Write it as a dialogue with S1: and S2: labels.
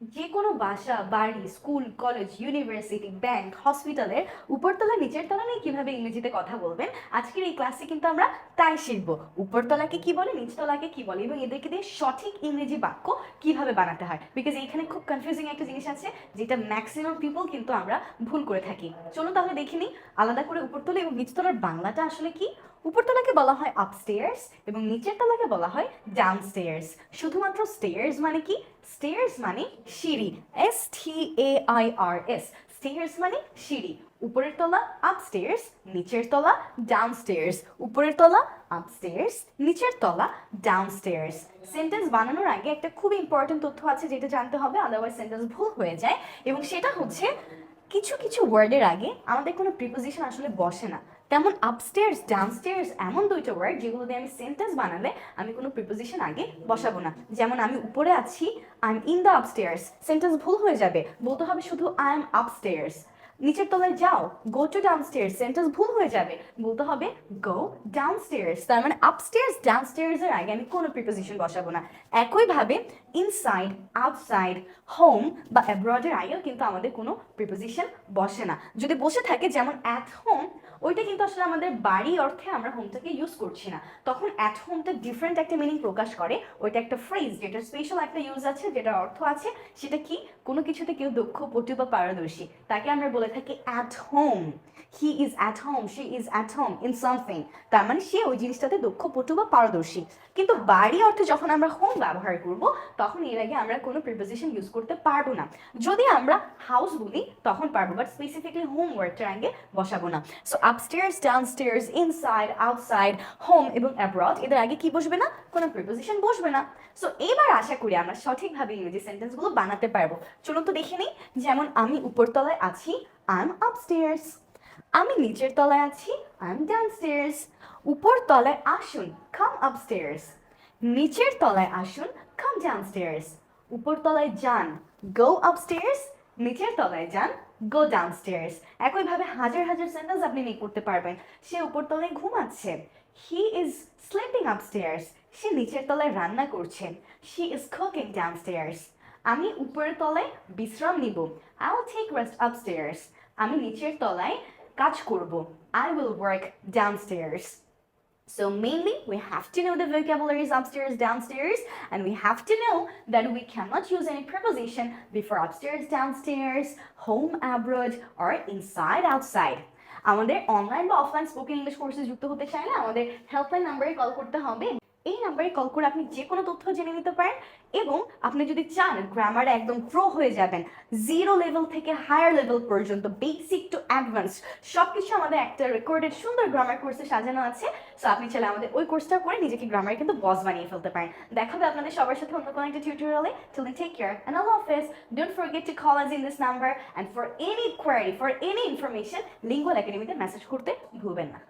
S1: যে কোনো বাসা, বাড়ি, স্কুল, কলেজ, ইউনিভার্সিটি, ব্যাংক, হসপিটালের উপরতলা, নিচের তলা নিয়ে কীভাবে ইংরেজিতে কথা বলবেন, আজকের এই ক্লাসে কিন্তু আমরা তাই শিখব। উপরতলাকে কি বলে, নিচতলাকে কি বলে, এবং এদেরকে দিয়ে সঠিক ইংরেজি বাক্য কীভাবে বানাতে হয়? বিকজ এইখানে খুব কনফিউজিং একটা জিনিস আছে, যেটা ম্যাক্সিমাম পিপল কিন্তু আমরা ভুল করে থাকি। চলো তাহলে দেখিনি আলাদা করে উপরতলা এবং নিচতলার বাংলাটা আসলে কি? উপরতলাকে বলা হয় আপস্টেয়ার্স এবং নিচের তলাকে বলা হয় ডাউন ডাউনস্টেয়ার্স শুধুমাত্র স্টেয়ার্স মানে কি? স্টেয়ার্স মানে সিঁড়ি। S T A I R S stairs মানে সিঁড়ি। উপরের তলা আপস্টেয়ার্স নিচের তলা ডাউন ডাউনস্টেয়ার্স উপরের তলা আপস্টেয়ার্স নিচের তলা ডাউনস্টেয়ার্স সেন্টেন্স বানানোর আগে একটা খুব ইম্পর্টেন্ট তথ্য আছে যেটা জানতে হবে আদারওয়াইজ সেন্টেন্স ভুল হয়ে যায়। এবং সেটা হচ্ছে কিছু কিছু ওয়ার্ডের আগে আমাদের কোনো প্রিপোজিশন আসলে বসে না। তেমন আপস্টেয়ার্স ডাউনস্টেয়ার্স এমন দুইটা ওয়ার্ড যেগুলো দিয়ে আমি সেন্টেন্স বানালে আমি কোনো প্রিপোজিশন আগে বসাবো না। যেমন আমি উপরে আছি I am in the upstairs sentence ভুল হয়ে যাবে, বলতে হবে শুধু আই এম আপস্টেয়ার্স নিচের তলায় যাও গো টু ডাউনস্টেয়ার সেন্টেন্স ভুল হয়ে যাবে। বলতে হবে গো ডাউনস্টেয়ার্স তার মানে আপস্টেয়ার্স ডাউনস্টেয়ার্স এর আগে আমি কোনো প্রিপোজিশন বসাবো না। একইভাবে ইনসাইড আউটসাইড হোম বা অ্যাব্রডের আগেও কিন্তু আমাদের কোনো প্রিপোজিশন বসে না। যদি বসে থাকে, যেমন অ্যাট হোম ওইটা কিন্তু আসলে আমাদের বাড়ি অর্থে আমরা হোমটাকে ইউজ করছি না। তখন অ্যাট হোমটা ডিফারেন্ট একটা মিনিং প্রকাশ করে। ওইটা একটা ফ্রেজ যেটা স্পেশাল একটা ইউজ আছে, যেটার অর্থ আছে সেটা কি? কোনো কিছুতে কেউ দক্ষ পটু বা পারদর্শী। তাকে আমরা বলে থাকি at home he is at home she is at home in something তার মানে সে ওই জিনিসটাতে দক্ষ বা পারদর্শী। কিন্তু বাড়ি অর্থে যখন আমরা হোম ব্যবহার করব, তখন এর আগে আমরা কোনো প্রিপোজিশন ইউজ করতে পারব না। যদি আমরা হাউস বলি, তখন পারব বাট স্পেসিফিকলি হোম ওয়ার্ডটার আগে বসাবো না। So upstairs downstairs inside outside home এবং অ্যাব্রড এদের আগে কি বসবে না? কোনো প্রিপোজিশন বসবে না। সো এবার আশা করি আমরা সঠিকভাবে ইংরেজি সেন্টেন্সগুলো বানাতে পারব। চলুন তো দেখে নিই, যেমন আমি উপরতলায় আছি আই এম আপস্টেয়ার্স আমি নিচের তলায় আছি আই এম ডাউনস্টেয়ার্স উপর তলায় আসুন কাম আপস্টেয়ার্স নিচের তলায় আসুন কাম ডাউনস্টেয়ার্স উপর তলায় যান গো আপস্টেয়ার্স নিচের তলায় যান গো ডাউনস্টেয়ার্স একইভাবে হাজার হাজার সেন্টেন্স আপনি মেক করতে পারবেন। সে উপর তলায় ঘুমাচ্ছে। হি ইজ স্লিপিং আপস্টেয়ার্স সে নিচের তলায় রান্না করছেন শি ইজ কুকিং ডাউনস্টেয়ার্স আমি উপরের তলায় বিশ্রাম নিব। I will take rest upstairs আমি নিচের তলায় কাজ করব I will work downstairs So mainly we have to know the vocabularies upstairs, downstairs, and we have to know that we cannot use any preposition before upstairs, downstairs, home, abroad, or inside, outside. আমাদের online বা offline spoken English কোর্সে যুক্ত হতে চাইলে আমাদের helpline নাম্বারে call করতে হবে এই নাম্বারে কল করে আপনি যে কোনো তথ্য জেনে নিতে পারেন এবং আপনি যদি চান গ্রামারে একদম প্রো হয়ে যাবেন জিরো লেভেল থেকে হায়ার লেভেল পর্যন্ত বেসিক অ্যাডভান্স সব কিছু আমাদের একটা রেকর্ডেড সুন্দর গ্রামার কোর্সে সাজানো আছে। সো আপনি চাইলে আমাদের ওই কোর্সটা করে নিজেকে গ্রামারে কিন্তু বস বানিয়ে ফেলতে পারেন। দেখাবে আপনাদের সবার সাথে অন্য কোনো একটা টিউটোরিয়ালে টিল টেক কেয়ার অ্যান্ড আল্লাহ হাফেজ don't forget to call us in this number and for any query for any information lingual একাডেমিতে মেসেজ করতে ভুলবেন না।